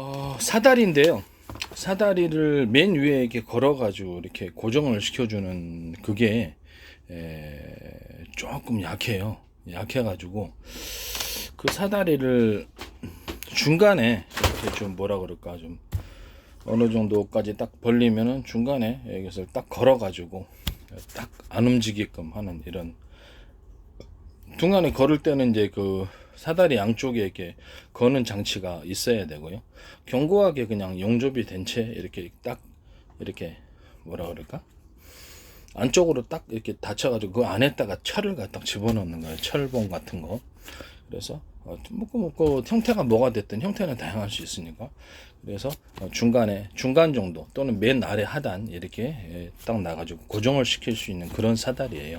어, 사다리인데요. 사다리를 맨 위에 이렇게 걸어가지고 이렇게 고정을 시켜주는 그게 에, 조금 약해요. 약해가지고 그 사다리를 중간에 이렇게 좀 뭐라 그럴까 좀 어느 정도까지 딱 벌리면은 중간에 여기서 딱 걸어가지고 딱 안 움직이게끔 하는 이런 중간에 걸을 때는 이제 그 사다리 양쪽에 이렇게 거는 장치가 있어야 되고요. 견고하게 그냥 용접이 된 채 이렇게 딱 이렇게 뭐라 그럴까? 안쪽으로 딱 이렇게 닫혀가지고 그 안에다가 철을 갖다 집어넣는 거예요. 철봉 같은 거. 그래서 어, 뭐, 그 형태가 뭐가 됐든 형태는 다양할 수 있으니까 그래서 어, 중간에 중간 정도 또는 맨 아래 하단 이렇게 예, 딱 나가지고 고정을 시킬 수 있는 그런 사다리예요.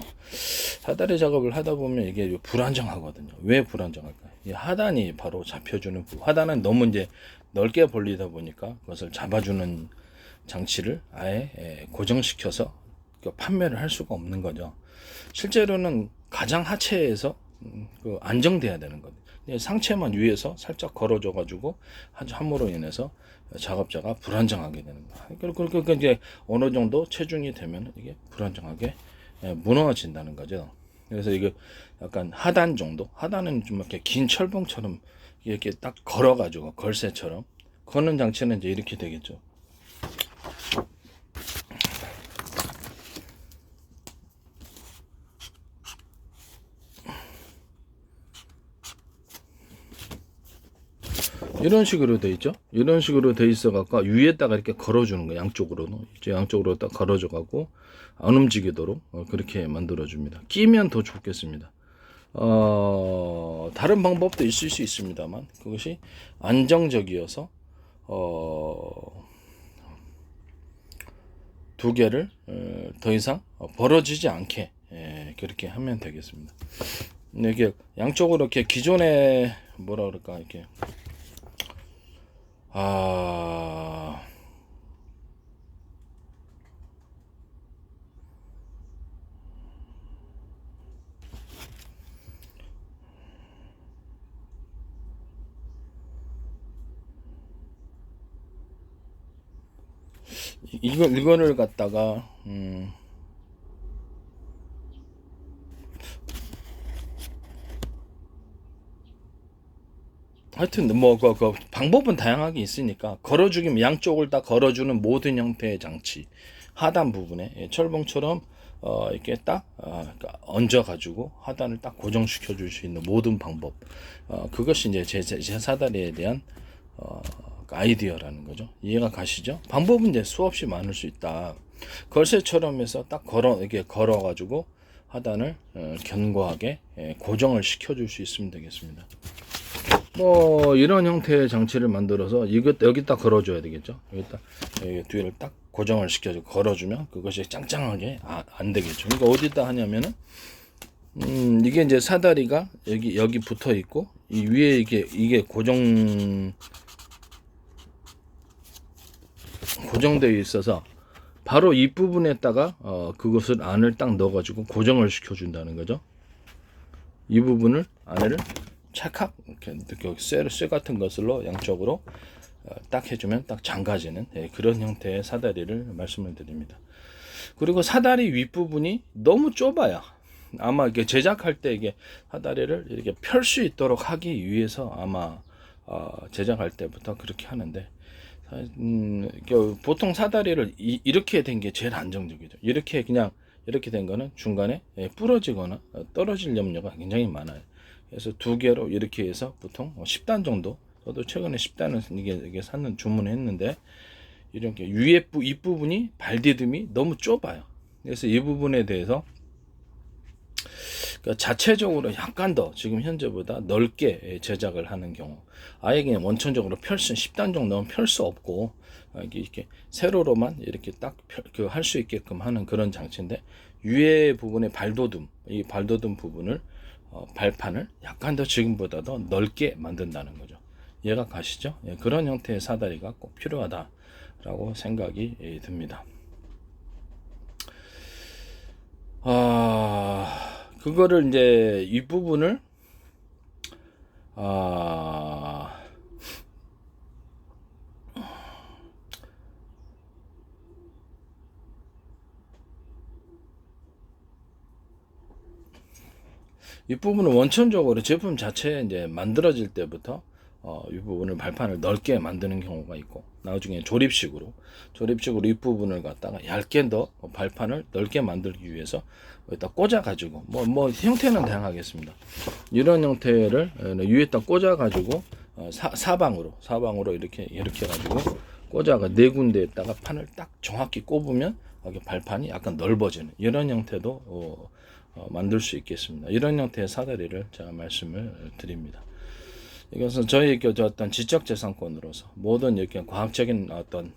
사다리 작업을 하다 보면 이게 불안정하거든요. 왜 불안정할까요? 이 하단이 바로 잡혀주는 부분. 하단은 너무 이제 넓게 벌리다 보니까 그것을 잡아주는 장치를 아예 예, 고정시켜서 그 판매를 할 수가 없는 거죠. 실제로는 가장 하체에서 음, 그 안정돼야 되는 거예요. 상체만 위에서 살짝 걸어줘 가지고 함으로 인해서 작업자가 불안정하게 되는 거예요. 그리고 그 이제 어느 정도 체중이 되면 이게 불안정하게 예, 무너진다는 거죠. 그래서 이게 약간 하단 정도, 하단은 좀 이렇게 긴 철봉처럼 이렇게 딱 걸어가지고 걸쇠처럼 거는 장치는 이제 이렇게 되겠죠. 이런 식으로 돼 있죠. 이런 식으로 돼 있어 갖고 위에다가 이렇게 걸어주는 거 양쪽으로는 이제 양쪽으로 딱 걸어줘 갖고 안 움직이도록 어, 그렇게 만들어 줍니다. 끼면 더 좋겠습니다. 어, 다른 방법도 있을 수 있습니다만 그것이 안정적이어서 어, 두 개를 어, 더 이상 벌어지지 않게 예, 그렇게 하면 되겠습니다. 이게 양쪽으로 이렇게 기존에 뭐라 그럴까 이렇게 아. 이- 이거 이거를 갖다가 음 하여튼 뭐그 그 방법은 다양하게 있으니까 걸어주기면 양쪽을 다 걸어주는 모든 형태의 장치 하단 부분에 예, 철봉처럼 어 이렇게 딱 어, 그러니까 얹어 가지고 하단을 딱 고정시켜 줄 수 있는 모든 방법. 어 그것이 이제 제, 제, 제 사다리에 대한 어 아이디어라는 거죠. 이해가 가시죠? 방법은 이제 수없이 많을 수 있다. 걸쇠처럼 해서 딱 걸어 이렇게 걸어 가지고 하단을 어, 견고하게 예, 고정을 시켜 줄 수 있으면 되겠습니다. 뭐 이런 형태의 장치를 만들어서 이것 여기다 걸어줘야 되겠죠. 여기다 여기 뒤를 딱 고정을 시켜서 걸어주면 그것이 짱짱하게 아, 안 되겠죠. 그러니까 어디다 하냐면은 음 이게 이제 사다리가 여기 여기 붙어 있고 이 위에 이게 이게 고정 고정되어 있어서 바로 이 부분에다가 어 그것을 안을 딱 넣어가지고 고정을 시켜준다는 거죠. 이 부분을 안에를 찰칵 이렇게 이렇게 쇠, 쇠 같은 것으로 양쪽으로 어, 딱 해주면 딱 잠가지는 예, 그런 형태의 사다리를 말씀을 드립니다. 그리고 사다리 윗부분이 너무 좁아요. 아마 이게 제작할 때 이게 사다리를 이렇게 펼 수 있도록 하기 위해서 아마 어, 제작할 때부터 그렇게 하는데 음, 그 보통 사다리를 이, 이렇게 된 게 제일 안정적이죠. 이렇게 그냥 이렇게 된 거는 중간에 예, 부러지거나 어, 떨어질 염려가 굉장히 많아요. 그래서 두 개로 이렇게 해서 보통 10단 정도. 저도 최근에 10단을 이게, 이게 샀는 주문했는데 이렇게 위에 부 윗부분이 발디듬이 너무 좁아요. 그래서 이 부분에 대해서 그러니까 자체적으로 약간 더 지금 현재보다 넓게 제작을 하는 경우 아예 그냥 원천적으로 펼수 10단 정도는 펼 수 없고 아, 이렇게 세로로만 이렇게 딱 할 수 있게끔 하는 그런 장치인데 위에 부분의 발도듬 이 발도듬 부분을 어, 발판을 약간 더 지금보다 더 넓게 만든다는 거죠. 이해가 가시죠? 예, 그런 형태의 사다리가 꼭 필요하다라고 생각이 예, 듭니다. 아, 그거를 이제 이 부분을 아, 이 부분은 원천적으로 제품 자체 이제 만들어질 때부터 어, 이 부분을 발판을 넓게 만드는 경우가 있고 나중에 조립식으로 조립식으로 이 부분을 갖다가 얇게 더 발판을 넓게 만들기 위해서 여기다 꽂아 가지고 뭐 뭐 형태는 다양하겠습니다. 이런 형태를 어, 위에다 꽂아 가지고 어, 사, 사방으로 사방으로 이렇게 이렇게 가지고 꽂아가 네 군데에다가 판을 딱 정확히 꼽으면 발판이 약간 넓어지는 이런 형태도 어, 어, 만들 수 있겠습니다. 이런 형태의 사다리를 제가 말씀을 드립니다. 이것은 저희 그 어떤 지적재산권으로서 모든 이렇게 과학적인 어떤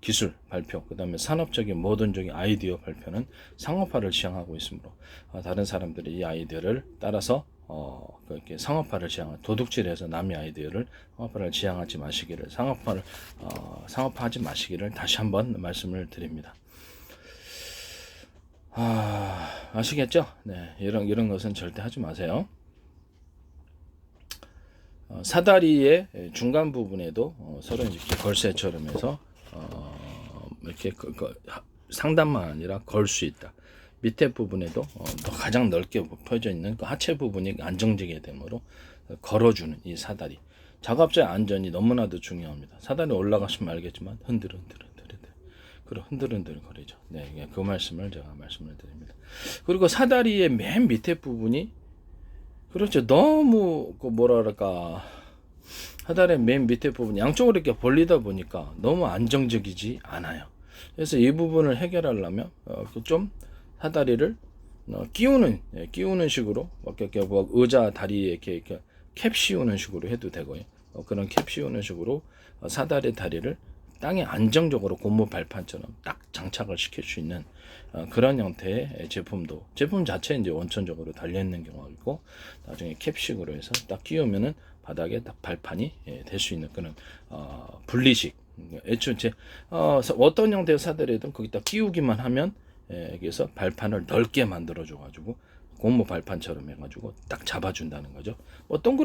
기술 발표, 그 다음에 산업적인 모든 적인 아이디어 발표는 상업화를 지향하고 있으므로 어, 다른 사람들이 이 아이디어를 따라서 어, 그렇게 상업화를 지향, 도둑질해서 남의 아이디어를 상업화를 지향하지 마시기를, 상업화를 어, 상업화하지 마시기를 다시 한번 말씀을 드립니다. 아, 아시겠죠? 네, 이런 이런 것은 절대 하지 마세요. 어, 사다리의 중간 부분에도 어, 서로 이렇게 걸쇠처럼 해서 어, 이렇게 그- 그 하- 상단만 아니라 걸 수 있다. 밑에 부분에도 어, 더 가장 넓게 펴져 있는 그 하체 부분이 안정되게 되므로 걸어주는 이 사다리. 작업자의 안전이 너무나도 중요합니다. 사다리 올라가시면 알겠지만 흔들흔들 그리고 흔들흔들 거리죠. 네, 예, 그 말씀을 제가 말씀을 드립니다. 그리고 사다리의 맨 밑에 부분이 그렇죠. 너무 그 뭐랄까 사다리의 맨 밑에 부분 양쪽으로 이렇게 벌리다 보니까 너무 안정적이지 않아요. 그래서 이 부분을 해결하려면 어, 그좀 사다리를 어, 끼우는 예, 끼우는 식으로 뭐 이렇게 뭐 의자 다리에 이렇게, 캡 씌우는 식으로 해도 되고요. 어, 그런 캡 씌우는 식으로 어, 사다리 다리를 땅에 안정적으로 고무 발판처럼 딱 장착을 시킬 수 있는 어, 그런 형태의 제품도 제품 자체 이제 원천적으로 달려 있는 경우가 있고 나중에 캡식으로 해서 딱 끼우면은 바닥에 딱 발판이 될 수 있는 그런 어, 분리식 애초에 제, 어, 서- 어떤 형태의 사다리든 거기다 끼우기만 하면 예, 여기서 발판을 넓게 만들어 줘 가지고 고무 발판처럼 해 가지고 딱 잡아준다는 거죠. 뭐 동그란